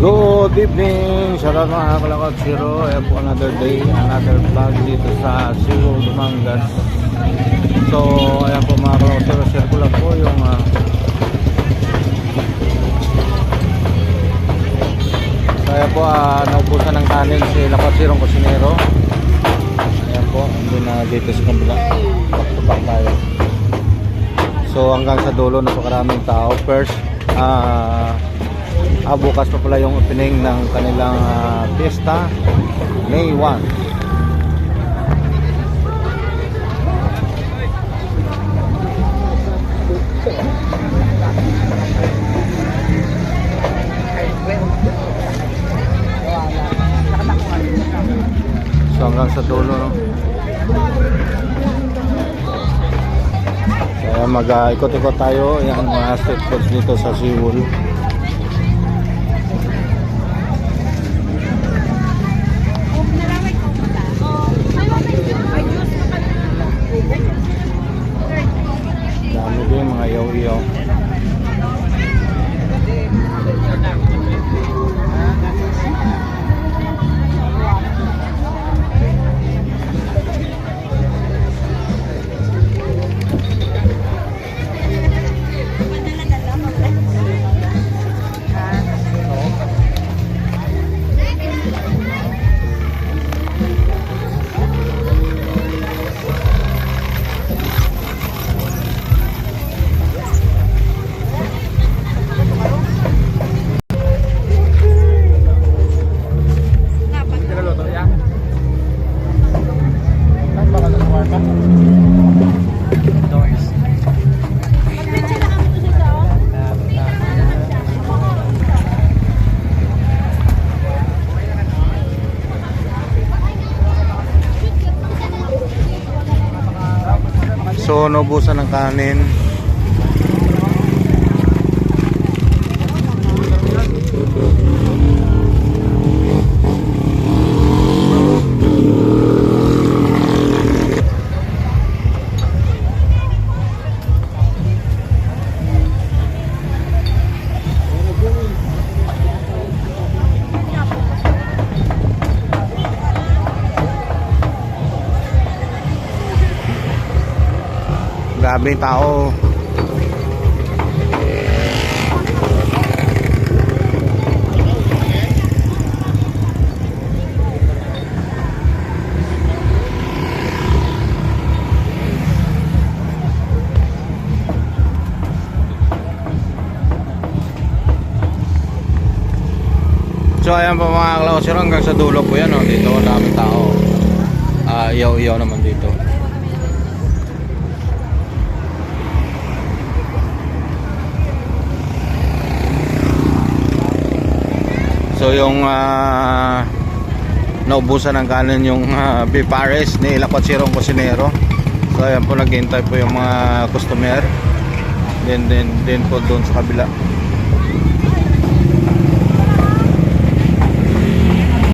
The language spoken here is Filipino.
Good evening! Shout out mga kalakot zero. Ayan po another day, another vlog dito sa Cebu, Dumangas. So, ayan po mga kalakot zero. Share ko lang po yung uh, Kaya po uh, naubusan ng kanin si Lakot Zero Kusinero. Ayan po, hindi na dito sa kabila. Back tayo. So hanggang sa dulo napakaraming tao. First, ah ah, bukas pa pala yung opening ng kanilang ah, fiesta. May 1. So hanggang sa dulo no. Kaya mag-ikot-ikot tayo yung mga street dito sa Seoul. Doors. So naubusan ng kanin. Yung tao. So ayan po mga klausero hanggang sa dulo po yan oh. Dito ang daming tao. Ah, iyaw-iyaw naman dito. So yung ah, naubusan ng kanin yung uh, beef pares ni Lakot Sirong Kusinero. So ayan po naghihintay po yung mga customer. Then then then po doon sa kabila.